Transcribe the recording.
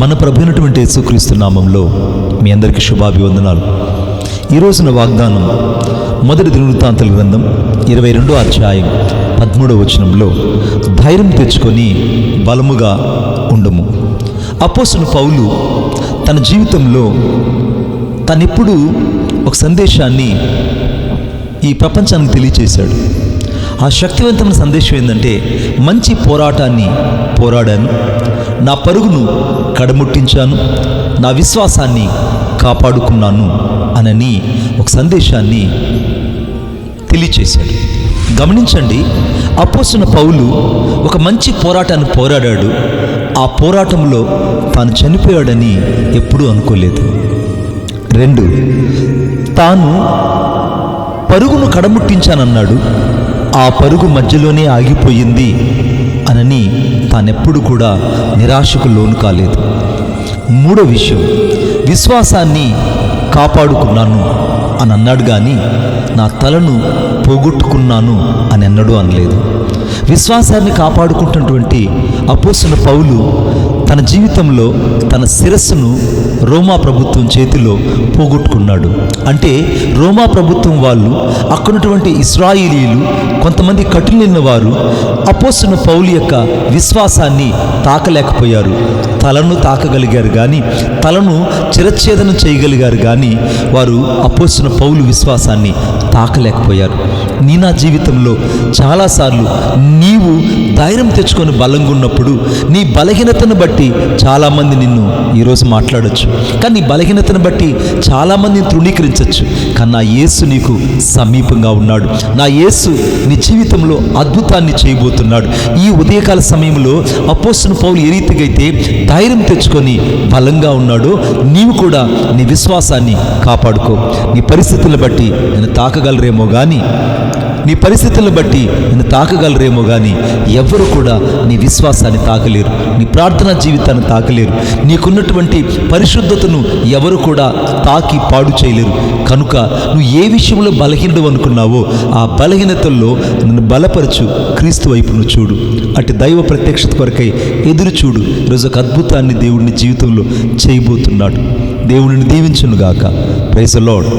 మన ప్రభునటువంటి యేసుక్రీస్తు నామంలో మీ అందరికీ శుభాభివందనాలు. ఈ రోజున వాగ్దానం మొదటి దినవృత్తాంతల గ్రంథం ఇరవై రెండో అధ్యాయం పదమూడవ వచనంలో ధైర్యం తెచ్చుకొని బలముగా ఉండము. అపోసిన పౌలు తన జీవితంలో తనెప్పుడు ఒక సందేశాన్ని ఈ ప్రపంచానికి తెలియచేశాడు. ఆ శక్తివంతమైన సందేశం ఏంటంటే మంచి పోరాటాన్ని పోరాడాను. నా పరుగును కడముట్టించాను. నా విశ్వాసాన్ని కాపాడుకున్నాను అనని ఒక సందేశాన్ని తెలియచేశాడు. గమనించండి అపోసిన పౌలు ఒక మంచి పోరాటాన్ని పోరాడాడు. ఆ పోరాటంలో తాను చనిపోయాడని ఎప్పుడూ అనుకోలేదు. రెండు తాను పరుగును కడముట్టించానన్నాడు. ఆ పరుగు మధ్యలోనే ఆగిపోయింది అనని తానెప్పుడు కూడా నిరాశకు లోను కాలేదు. మూడో విషయం విశ్వాసాన్ని కాపాడుకున్నాను అని అన్నాడు కానీ నా తలను పోగొట్టుకున్నాను అని అన్నడు అనలేదు. విశ్వాసాన్ని కాపాడుకుంటున్నటువంటి అపోసిన పౌలు తన జీవితంలో తన శిరస్సును రోమా ప్రభుత్వం చేతిలో పోగొట్టుకున్నాడు. అంటే రోమా ప్రభుత్వం వాళ్ళు అక్కడున్నటువంటి ఇస్రాయిలీలు కొంతమంది కఠినైన వారు అపోసిన పౌలు యొక్క విశ్వాసాన్ని తాకలేకపోయారు. తలను తాకగలిగారు కానీ తలను చిరచ్ఛేదన చేయగలిగారు కానీ వారు అపోసిన పౌలు విశ్వాసాన్ని తాకలేకపోయారు. నీ నా జీవితంలో చాలాసార్లు నీవు ధైర్యం తెచ్చుకొని బలంగా ఉన్నప్పుడు నీ బలహీనతను బట్టి చాలామంది నిన్ను ఈరోజు మాట్లాడొచ్చు. కానీ నీ బలహీనతను బట్టి చాలామందిని తృణీకరించవచ్చు కానీ నా యేసు నీకు సమీపంగా ఉన్నాడు. నా యేసు నీ జీవితంలో అద్భుతాన్ని చేయబోతున్నాడు. ఈ ఉదయకాల సమయంలో అపోస్తున్న పౌలు ఏ రీతిగా అయితే ధైర్యం తెచ్చుకొని బలంగా ఉన్నాడో. నీవు కూడా నీ విశ్వాసాన్ని కాపాడుకో. నీ పరిస్థితులను బట్టి నేను తాకగలరేమో కానీ నీ పరిస్థితులను బట్టి నేను తాకగలరేమో కానీ ఎవరు కూడా నీ విశ్వాసాన్ని తాకలేరు. నీ ప్రార్థనా జీవితాన్ని తాకలేరు. నీకున్నటువంటి పరిశుద్ధతను ఎవరు కూడా తాకి పాడు చేయలేరు. కనుక నువ్వు ఏ విషయంలో బలహీనడు అనుకున్నావో ఆ బలహీనతల్లో నన్ను బలపరచు. క్రీస్తు వైపును చూడు. అటు దైవ ప్రత్యక్షత కొరకై ఎదురు చూడు. ఈరోజు ఒక అద్భుతాన్ని దేవుడిని జీవితంలో చేయబోతున్నాడు. దేవుడిని దీవించునుగాక. Praise lord.